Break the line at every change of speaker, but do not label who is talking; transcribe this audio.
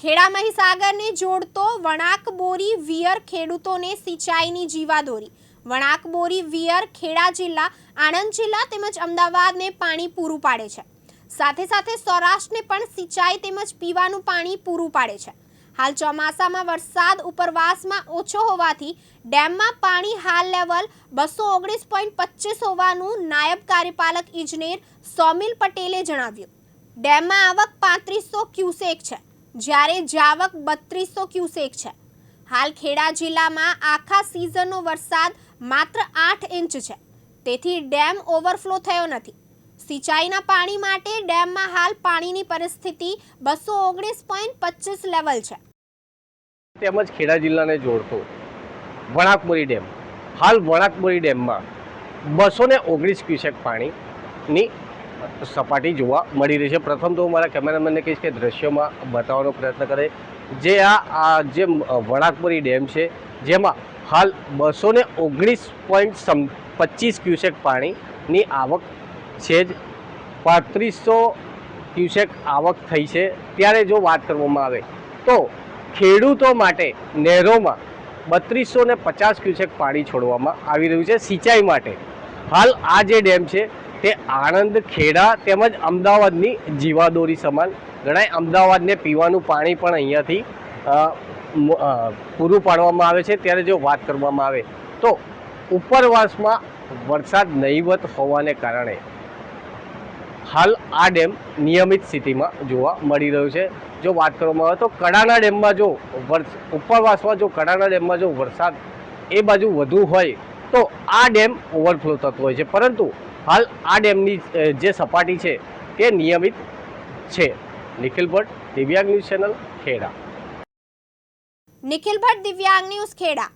ખેડા મહીસાગરને જોડતો વણાક બોરી વિયર ખેડૂતોને સિંચાઈની જીવાદોરી. વણાક બોરી વિયર ખેડા જિલ્લા, આણંદ જિલ્લા તેમજ અમદાવાદને પાણી પૂરું પાડે છે. સાથે સાથે સૌરાષ્ટ્રને પણ સિંચાઈ તેમજ પીવાનું પાણી પૂરું પાડે છે. હાલ ચોમાસામાં વરસાદ ઉપરવાસમાં ઓછો હોવાથી ડેમમાં પાણી હાલ લેવલ બસો ઓગણીસ પોઈન્ટ પચીસ હોવાનું નાયબ કાર્યપાલક ઇજનેર સોમિલ પટેલે જણાવ્યું. ડેમમાં આવક પાંત્રીસો ક્યુસેક છે. જ્યારે જાવક બત્રીસો ક્યુસેક છે. હાલ ખેડા જિલ્લામાં આખા સિઝનનો વરસાદ માત્ર આઠ ઇંચ છે. તેથી ડેમ ઓવરફ્લો થયો નથી. સિંચાઈના પાણી માટે ડેમમાં હાલ પાણીની પરિસ્થિતિ બસો ઓગણીસ પોઈન્ટ પચીસ લેવલ છે.
તેમજ ખેડા જિલ્લાને જોડતો વણાકબોરી ડેમ. હાલ વણાકબોરી ડેમમાં બસો ને ઓગણીસ ક્યુસેક પાણીની સપાટી જોવા મળી રહી છે. પ્રથમ તો હું મારા કેમેરામેનને કહીશ કે દ્રશ્યોમાં બતાવવાનો પ્રયત્ન કરે. જે આ જે વણાકપુરી ડેમ છે, જેમાં હાલ બસો ને ઓગણીસ પોઈન્ટ પચીસ ક્યુસેક પાણીની આવક છે જ. પાંત્રીસો ક્યુસેક આવક થઈ છે. ત્યારે જો વાત કરવામાં આવે તો ખેડૂતો માટે નહેરોમાં બત્રીસો ને પચાસ ક્યુસેક પાણી છોડવામાં આવી રહ્યું છે. સિંચાઈ માટે. હાલ આ જે ડેમ છે તે આણંદ, ખેડા તેમજ અમદાવાદની જીવાદોરી સમાન. ગણાય અમદાવાદને પીવાનું પાણી પણ અહીંયાથી પૂરું પાડવામાં આવે છે. ત્યારે જો વાત કરવામાં આવે તો ઉપરવાસમાં વરસાદ નહીવત હોવાને કારણે હાલ આ ડેમ નિયમિત સ્થિતિમાં જોવા મળી રહ્યો છે. જો વાત કરવામાં આવે તો કડાના ડેમમાં જો વરસ, ઉપરવાસમાં જો કડાના ડેમમાં જો વરસાદ એ બાજુ વધુ હોય તો આ ડેમ ઓવરફ્લો થતો હોય છે. પરંતુ હાલ આ ડેમની જે સપાટી છે તે નિયમિત છે. Nikhil Bhatt, Divyang news channel Kheda.
Nikhil Bhatt, Divyang news Kheda.